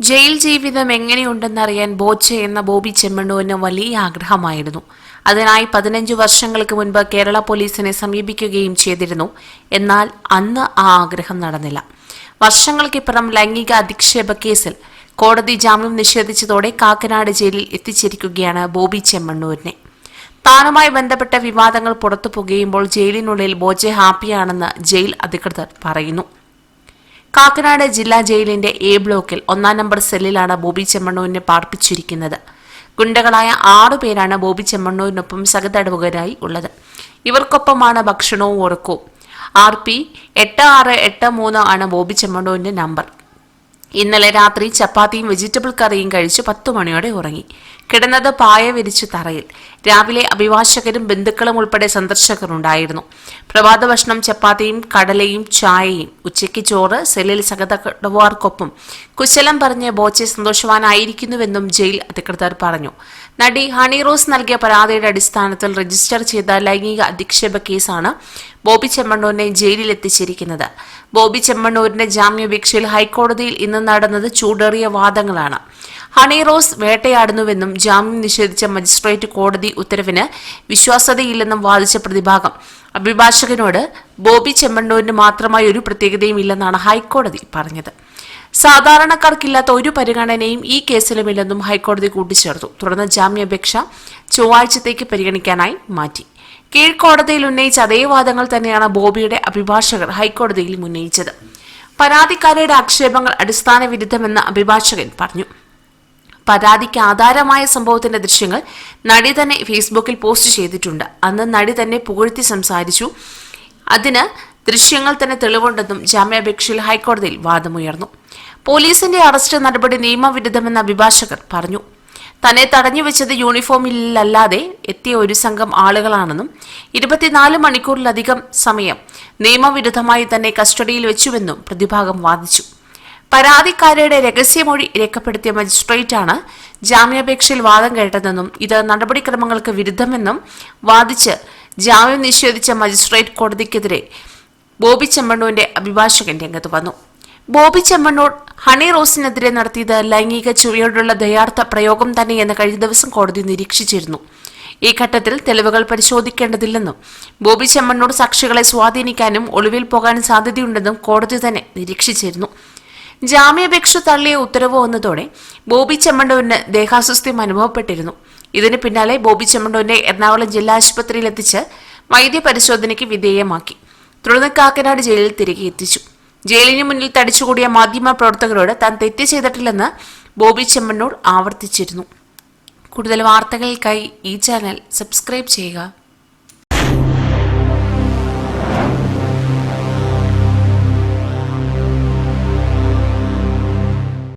Jail ജീവിതം എങ്ങനെയുണ്ടെന്നറിയാൻ ബോച്ച എന്ന ബോബി ചെമ്മണ്ണുവിന് വലിയ ആഗ്രഹമായിരുന്നു. അതിനായി പതിനഞ്ചു വർഷങ്ങൾക്ക് മുൻപ് കേരള പോലീസിനെ സമീപിക്കുകയും ചെയ്തിരുന്നു. എന്നാൽ അന്ന് ആ ആഗ്രഹം നടന്നില്ല. വർഷങ്ങൾക്കിപ്പുറം ലൈംഗിക അധിക്ഷേപ കേസിൽ കോടതി ജാമ്യം നിഷേധിച്ചതോടെ കാക്കനാട് ജയിലിൽ എത്തിച്ചിരിക്കുകയാണ് ബോബി ചെമ്മണ്ണൂരിനെ. താനുമായി ബന്ധപ്പെട്ട വിവാദങ്ങൾ പുറത്തു പുകയുമ്പോൾ ജയിലിനുള്ളിൽ ബോജെ ഹാപ്പിയാണെന്ന് ജയിൽ അധികൃതർ പറയുന്നു. കാക്കനാട് ജില്ലാ ജയിലിന്റെ എ ബ്ലോക്കിൽ ഒന്നാം നമ്പർ സെല്ലിലാണ് ബോബി ചെമ്മണ്ണൂരിനെ പാർപ്പിച്ചിരിക്കുന്നത്. ഗുണ്ടകളായ ആറുപേരാണ് ബോബി ചെമ്മണ്ണൂരിനൊപ്പം സഹതടവുകരായി ഉള്ളത്. ഇവർക്കൊപ്പമാണ് ഭക്ഷണവും ഉറക്കവും ആർ പി എട്ട് ആറ് എട്ട് മൂന്ന് ആണ് ബോബി ചെമ്മണ്ണൂരിന്റെ നമ്പർ. ഇന്നലെ രാത്രി ചപ്പാത്തിയും വെജിറ്റബിൾ കറിയും കഴിച്ച് പത്തു മണിയോടെ ഉറങ്ങി. കിടന്നത് പായ വിരിച്ച് തറയിൽ. രാവിലെ അഭിഭാഷകരും ബന്ധുക്കളും ഉൾപ്പെടെ സന്ദർശകർ ഉണ്ടായിരുന്നു പ്രഭാത ഭക്ഷണം ചപ്പാത്തിയും കടലയും ചായയും ഉച്ചയ്ക്ക് ചോറ് സെല്ലിൽ സഹതടവുകാർക്കൊപ്പം കുശലം പറഞ്ഞ് ബോച്ചെ സന്തോഷവാനായിരിക്കുന്നുവെന്നും ജയിൽ അധികൃതർ പറഞ്ഞു. നടി ഹണി റോസ് നൽകിയ പരാതിയുടെ അടിസ്ഥാനത്തിൽ രജിസ്റ്റർ ചെയ്ത ലൈംഗിക അധിക്ഷേപ കേസാണ് ബോബി ചെമ്മണ്ണൂരിനെ ജയിലിൽ എത്തിച്ചിരിക്കുന്നത് ബോബി ചെമ്മണ്ണൂരിന്റെ ജാമ്യാപേക്ഷയിൽ ഹൈക്കോടതിയിൽ ഇന്ന് നടന്നത് ചൂടേറിയ വാദങ്ങളാണ്. ഹണി റോസ് വേട്ടയാടുന്നുവെന്നും ജാമ്യം നിഷേധിച്ച മജിസ്ട്രേറ്റ് കോടതി ഉത്തരവിന് വിശ്വാസ്യതയില്ലെന്നും വാദിച്ച പ്രതിഭാഗം. അഭിഭാഷകനോട് ബോബി ചെമ്മണ്ണൂരിന് മാത്രമായി ഒരു പ്രത്യേകതയും ഇല്ലെന്നാണ് ഹൈക്കോടതി പറഞ്ഞത്. സാധാരണക്കാർക്കില്ലാത്ത ഒരു പരിഗണനയും ഈ കേസിലുമില്ലെന്നും ഹൈക്കോടതി കൂട്ടിച്ചേർത്തു. തുടർന്ന് ജാമ്യാപേക്ഷ ചൊവ്വാഴ്ചത്തേക്ക് പരിഗണിക്കാനായി മാറ്റി. കീഴ്ക്കോടതിയിൽ ഉന്നയിച്ച അതേ വാദങ്ങൾ തന്നെയാണ് ബോബിയുടെ അഭിഭാഷകർ ഹൈക്കോടതിയിൽ ഉന്നയിച്ചത്. പരാതിക്കാരുടെ ആക്ഷേപങ്ങൾ അടിസ്ഥാന വിരുദ്ധമെന്ന് അഭിഭാഷകൻ പറഞ്ഞു. പരാതിക്ക് ആധാരമായ സംഭവത്തിന്റെ ദൃശ്യങ്ങൾ നടി തന്നെ ഫേസ്ബുക്കിൽ പോസ്റ്റ് ചെയ്തിട്ടുണ്ട്. അന്ന് നടി തന്നെ പുകഴ്ത്തി സംസാരിച്ചു. അതിന് ദൃശ്യങ്ങൾ തന്നെ തെളിവുണ്ടെന്നും ജാമ്യാപേക്ഷയിൽ ഹൈക്കോടതിയിൽ വാദമുയർന്നു. പോലീസിന്റെ അറസ്റ്റ് നടപടി നിയമവിരുദ്ധമെന്ന അഭിഭാഷകർ പറഞ്ഞു. തന്നെ തടഞ്ഞു വെച്ചത് യൂണിഫോമിലല്ലാതെ എത്തിയ ഒരു സംഘം ആളുകളാണെന്നും ഇരുപത്തിനാല് മണിക്കൂറിലധികം സമയം നിയമവിരുദ്ധമായി തന്നെ കസ്റ്റഡിയിൽ വെച്ചുവെന്നും പ്രതിഭാഗം വാദിച്ചു. പരാതിക്കാരിയുടെ രഹസ്യമൊഴി രേഖപ്പെടുത്തിയ മജിസ്ട്രേറ്റാണ് ജാമ്യാപേക്ഷയിൽ വാദം കേട്ടതെന്നും ഇത് നടപടിക്രമങ്ങൾക്ക് വിരുദ്ധമെന്നും വാദിച്ച് ജാമ്യം നിഷേധിച്ച മജിസ്ട്രേറ്റ് കോടതിക്കെതിരെ ബോബി ചെമ്മണ്ണൂരിന്റെ അഭിഭാഷകൻ രംഗത്ത് വന്നു. ബോബി ചെമ്മണ്ണൂർ ഹണി റോസിനെതിരെ നടത്തിയത് ലൈംഗിക ചുവയോടുള്ള ദയാർത്ഥ പ്രയോഗം തന്നെയെന്ന് കഴിഞ്ഞ ദിവസം കോടതി നിരീക്ഷിച്ചിരുന്നു. ഈ ഘട്ടത്തിൽ തെളിവുകൾ പരിശോധിക്കേണ്ടതില്ലെന്നും ബോബി ചെമ്മണ്ണൂർ സാക്ഷികളെ സ്വാധീനിക്കാനും ഒളിവിൽ പോകാനും സാധ്യതയുണ്ടെന്നും കോടതി തന്നെ നിരീക്ഷിച്ചിരുന്നു. ജാമ്യാപേക്ഷ തള്ളിയ ഉത്തരവ് വന്നതോടെ ബോബി ചെമ്മണ്ടോവിന് ദേഹാസ്വസ്ഥ്യം അനുഭവപ്പെട്ടിരുന്നു. ഇതിന് പിന്നാലെ ബോബി ചെമ്മണ്ണൂരിനെ എറണാകുളം ജില്ലാ ആശുപത്രിയിൽ എത്തിച്ച് വൈദ്യപരിശോധനയ്ക്ക് വിധേയമാക്കി. തുടർന്ന് കാക്കനാട് ജയിലിൽ തിരികെ എത്തിച്ചു. ജയിലിന് മുന്നിൽ തടിച്ചുകൂടിയ മാധ്യമ പ്രവർത്തകരോട് താൻ തെറ്റ് ചെയ്തിട്ടില്ലെന്ന് ബോബി ചെമ്മണ്ണൂർ ആവർത്തിച്ചിരുന്നു. കൂടുതൽ വാർത്തകൾക്കായി ഈ ചാനൽ സബ്സ്ക്രൈബ് ചെയ്യുക.